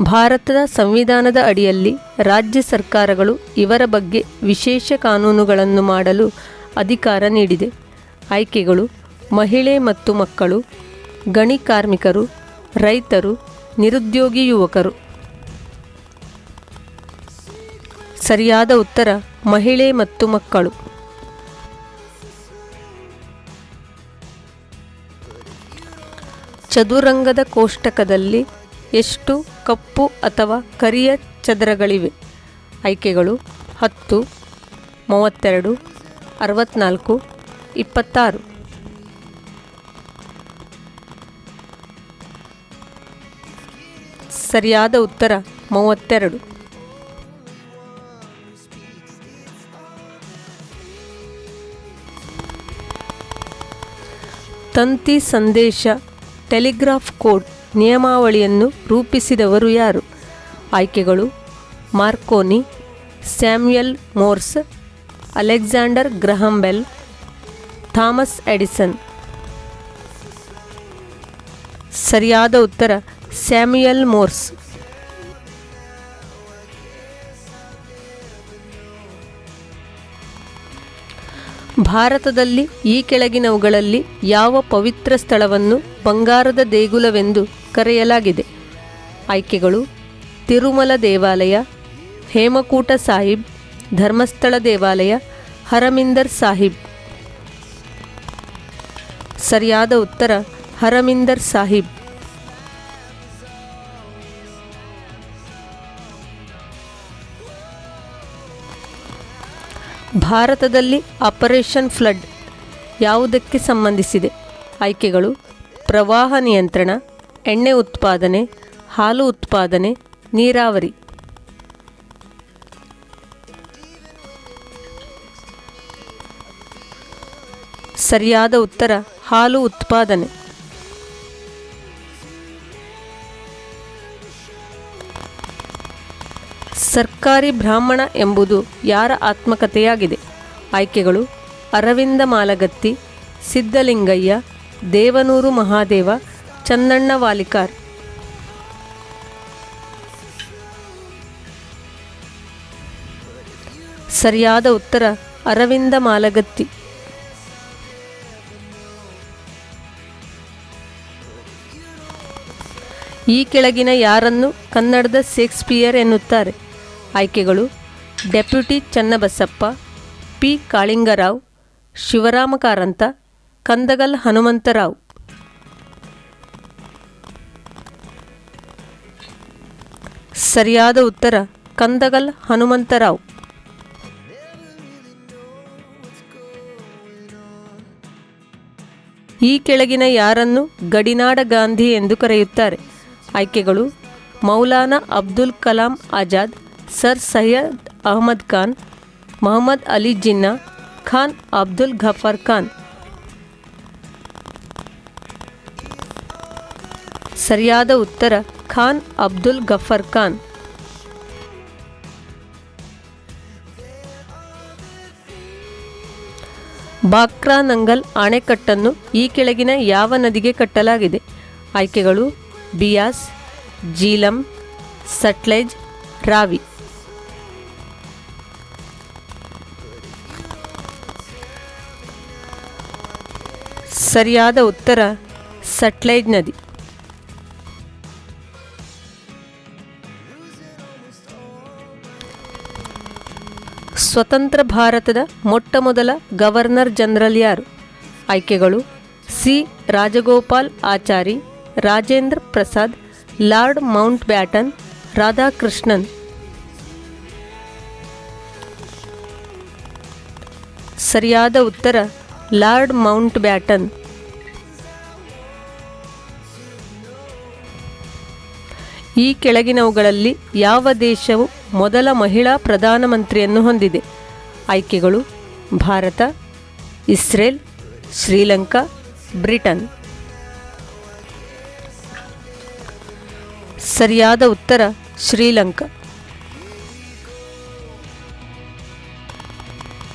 ಭಾರತದ ಸಂವಿಧಾನದ ಅಡಿಯಲ್ಲಿ ರಾಜ್ಯ ಸರ್ಕಾರಗಳು ಇವರ ಬಗ್ಗೆ ವಿಶೇಷ ಕಾನೂನುಗಳನ್ನು ಮಾಡಲು ಅಧಿಕಾರ ನೀಡಿದೆ. ಆಯ್ಕೆಗಳು, ಮಹಿಳೆ ಮತ್ತು ಮಕ್ಕಳು, ಗಣಿ ಕಾರ್ಮಿಕರು, ರೈತರು, ನಿರುದ್ಯೋಗಿ ಯುವಕರು. ಸರಿಯಾದ ಉತ್ತರ, ಮಹಿಳೆ ಮತ್ತು ಮಕ್ಕಳು. ಚದುರಂಗದ ಕೋಷ್ಟಕದಲ್ಲಿ ಎಷ್ಟು ಕಪ್ಪು ಅಥವಾ ಕರಿಯ ಚದರಗಳಿವೆ. ಆಯ್ಕೆಗಳು ಹತ್ತು, ಮೂವತ್ತೆರಡು, ಅರವತ್ನಾಲ್ಕು, ಇಪ್ಪತ್ತಾರು. ಸರಿಯಾದ ಉತ್ತರ ಮೂವತ್ತೆರಡು. ತಂತಿ ಸಂದೇಶ, ಟೆಲಿಗ್ರಾಫ್ ಕೋಡ್ ನಿಯಮಾವಳಿಯನ್ನು ರೂಪಿಸಿದವರು ಯಾರು? ಆಯ್ಕೆಗಳು Marconi, Samuel Morse, Alexander Graham Bell Thomas Edison. ಸರಿಯಾದ ಉತ್ತರ ಸ್ಯಾಮ್ಯುಯಲ್ ಮೋರ್ಸ್. ಭಾರತದಲ್ಲಿ ಈ ಕೆಳಗಿನವುಗಳಲ್ಲಿ ಯಾವ ಪವಿತ್ರ ಸ್ಥಳವನ್ನು ಬಂಗಾರದ ದೇಗುಲವೆಂದು ಕರೆಯಲಾಗಿದೆ? ಆಯ್ಕೆಗಳು, ತಿರುಮಲ ದೇವಾಲಯ, ಹೇಮಕೂಟ ಸಾಹಿಬ್, ಧರ್ಮಸ್ಥಳ ದೇವಾಲಯ, ಹರಮಿಂದರ್ ಸಾಹಿಬ್. ಸರಿಯಾದ ಉತ್ತರ, ಹರಮಿಂದರ್ ಸಾಹಿಬ್. ಭಾರತದಲ್ಲಿ ಆಪರೇಷನ್ ಫ್ಲಡ್ ಯಾವುದಕ್ಕೆ ಸಂಬಂಧಿಸಿದೆ? ಆಯ್ಕೆಗಳು, ಪ್ರವಾಹ ನಿಯಂತ್ರಣ, ಎಣ್ಣೆ ಉತ್ಪಾದನೆ, ಹಾಲು ಉತ್ಪಾದನೆ, ನೀರಾವರಿ. ಸರಿಯಾದ ಉತ್ತರ, ಹಾಲು ಉತ್ಪಾದನೆ. ಸರ್ಕಾರಿ ಬ್ರಾಹ್ಮಣ ಎಂಬುದು ಯಾರ ಆತ್ಮಕಥೆಯಾಗಿದೆ? ಆಯ್ಕೆಗಳು, ಅರವಿಂದ ಮಾಲಗತ್ತಿ, ಸಿದ್ಧಲಿಂಗಯ್ಯ, ದೇವನೂರು ಮಹಾದೇವ, ಚನ್ನಣ್ಣ ವಾಲಿಕಾರ್. ಸರಿಯಾದ ಉತ್ತರ ಅರವಿಂದ ಮಾಲಗತ್ತಿ. ಈ ಕೆಳಗಿನ ಯಾರನ್ನು ಕನ್ನಡದ ಶೇಕ್ಸ್ಪಿಯರ್ ಎನ್ನುತ್ತಾರೆ? ಆಯ್ಕೆಗಳು ಡೆಪ್ಯೂಟಿ ಚನ್ನಬಸಪ್ಪ, ಪಿ. ಕಾಳಿಂಗರಾವ್ ಶಿವರಾಮ ಕಾರಂತ ಕಂದಗಲ್ ಹನುಮಂತರಾವ್. ಸರಿಯಾದ ಉತ್ತರ ಕಂದಗಲ್ ಹನುಮಂತರಾವ್. ಈ ಕೆಳಗಿನ ಯಾರನ್ನು ಗಡಿನಾಡ ಗಾಂಧಿ ಎಂದು ಕರೆಯುತ್ತಾರೆ? ಆಯ್ಕೆಗಳು ಮೌಲಾನಾ ಅಬ್ದುಲ್ ಕಲಾಂ ಆಜಾದ್ ಸರ್ ಸೈಯದ್ ಅಹಮದ್ ಖಾನ್, ಮೊಹಮ್ಮದ್ ಅಲಿ ಜಿನ್ನಾ, ಖಾನ್ ಅಬ್ದುಲ್ ಘಫರ್ ಖಾನ್. ಸರಿಯಾದ ಉತ್ತರ, ಖಾನ್ ಅಬ್ದುಲ್ ಗಫರ್ ಖಾನ್. ಬಾಕ್ರಾ ನಂಗಲ್ ಅಣೆಕಟ್ಟನ್ನು ಈ ಕೆಳಗಿನ ಯಾವ ನದಿಗೆ ಕಟ್ಟಲಾಗಿದೆ? ಆಯ್ಕೆಗಳು ಬಿಯಾಸ್, ಜೀಲಂ, ಸಟ್ಲೆಜ್, ರಾವಿ. ಸರಿಯಾದ ಉತ್ತರ ಸಟ್ಲೈಜ್ ನದಿ. ಸ್ವತಂತ್ರ ಭಾರತದ ಮೊಟ್ಟಮೊದಲ ಗವರ್ನರ್ ಜನರಲ್ ಯಾರು? ಆಯ್ಕೆಗಳು C. Rajagopal Achari, Rajendra Prasad, Lord Mountbatten Radhakrishnan. ಸರಿಯಾದ ಉತ್ತರ ಲಾರ್ಡ್ ಮೌಂಟ್ ಬ್ಯಾಟನ್ ಈ ಕೆಳಗಿನವುಗಳಲ್ಲಿ ಯಾವ ದೇಶವು ಮೊದಲ ಮಹಿಳಾ ಪ್ರಧಾನಮಂತ್ರಿಯನ್ನು ಹೊಂದಿದೆ? ಆಯ್ಕೆಗಳು ಭಾರತ, ಇಸ್ರೇಲ್, ಶ್ರೀಲಂಕಾ, ಬ್ರಿಟನ್. ಸರಿಯಾದ ಉತ್ತರ ಶ್ರೀಲಂಕಾ.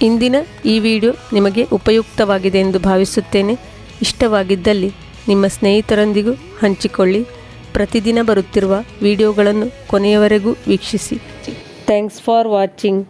ಇಂದಿನ ಈ ವಿಡಿಯೋ ನಿಮಗೆ ಉಪಯುಕ್ತವಾಗಿದೆ ಎಂದು ಭಾವಿಸುತ್ತೇನೆ. ಇಷ್ಟವಾಗಿದ್ದಲ್ಲಿ ನಿಮ್ಮ ಸ್ನೇಹಿತರೊಂದಿಗೂ ಹಂಚಿಕೊಳ್ಳಿ. ಪ್ರತಿದಿನ ಬರುತ್ತಿರುವ ವಿಡಿಯೋಗಳನ್ನು ಕೊನೆಯವರೆಗೂ ವೀಕ್ಷಿಸಿ. Thanks for watching